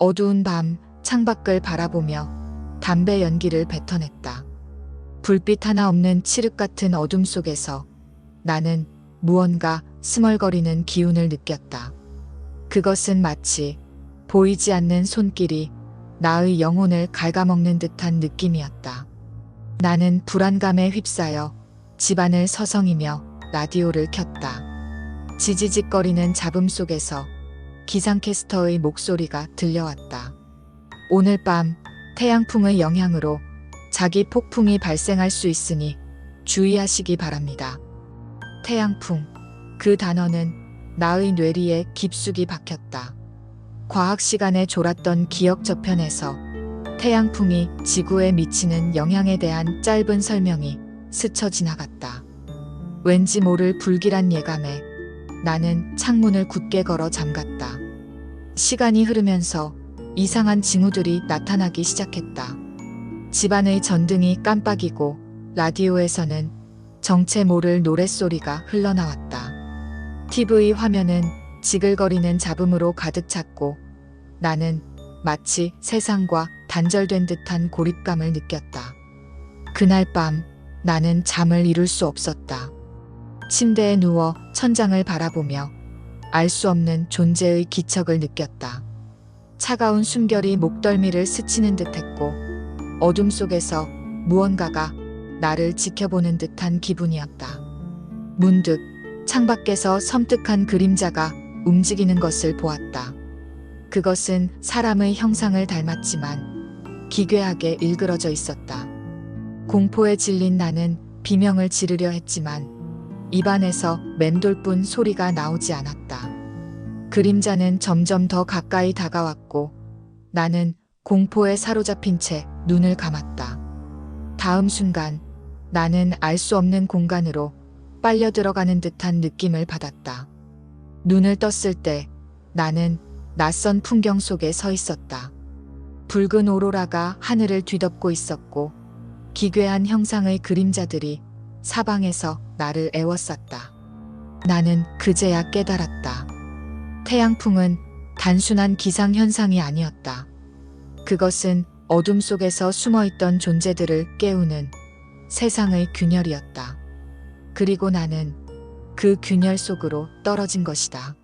어두운 밤 창밖을 바라보며 담배 연기를 뱉어냈다. 불빛 하나 없는 칠흑 같은 어둠 속에서 나는 무언가 스멀거리는 기운을 느꼈다. 그것은 마치 보이지 않는 손길이 나의 영혼을 갉아먹는 듯한 느낌이었다. 나는 불안감에 휩싸여 집안을 서성이며 라디오를 켰다. 지지직거리는 잡음 속에서 기상캐스터의 목소리가 들려왔다. 오늘 밤 태양풍의 영향으로 자기 폭풍이 발생할 수 있으니 주의하시기 바랍니다. 태양풍. 그 단어는 나의 뇌리에 깊숙이 박혔다. 과학 시간에 졸았던 기억 저편에서 태양풍이 지구에 미치는 영향에 대한 짧은 설명이 스쳐 지나갔다. 왠지 모를 불길한 예감에 나는 창문을 굳게 걸어 잠갔다. 시간이 흐르면서 이상한 징후들이 나타나기 시작했다. 집안의 전등이 깜빡이고 라디오에서는 정체 모를 노랫소리가 흘러나왔다. TV 화면은 지글거리는 잡음으로 가득 찼고 나는 마치 세상과 단절된 듯한 고립감을 느꼈다. 그날 밤 나는 잠을 이룰 수 없었다. 침대에 누워 천장을 바라보며 알 수 없는 존재의 기척을 느꼈다. 차가운 숨결이 목덜미를 스치는 듯했고 어둠 속에서 무언가가 나를 지켜보는 듯한 기분이었다. 문득 창밖에서 섬뜩한 그림자가 움직이는 것을 보았다. 그것은 사람의 형상을 닮았지만 기괴하게 일그러져 있었다. 공포에 질린 나는 비명을 지르려 했지만 입안에서 맴돌뿐 소리가 나오지 않았다. 그림자는 점점 더 가까이 다가왔고 나는 공포에 사로잡힌 채 눈을 감았다. 다음 순간 나는 알 수 없는 공간으로 빨려 들어가는 듯한 느낌을 받았다. 눈을 떴을 때 나는 낯선 풍경 속에 서 있었다. 붉은 오로라가 하늘을 뒤덮고 있었고 기괴한 형상의 그림자들이 사방에서 나를 애워쌌다. 나는 그제야 깨달았다. 태양풍은 단순한 기상현상이 아니었다. 그것은 어둠 속에서 숨어 있던 존재들을 깨우는 세상의 균열이었다. 그리고 나는 그 균열 속으로 떨어진 것이다.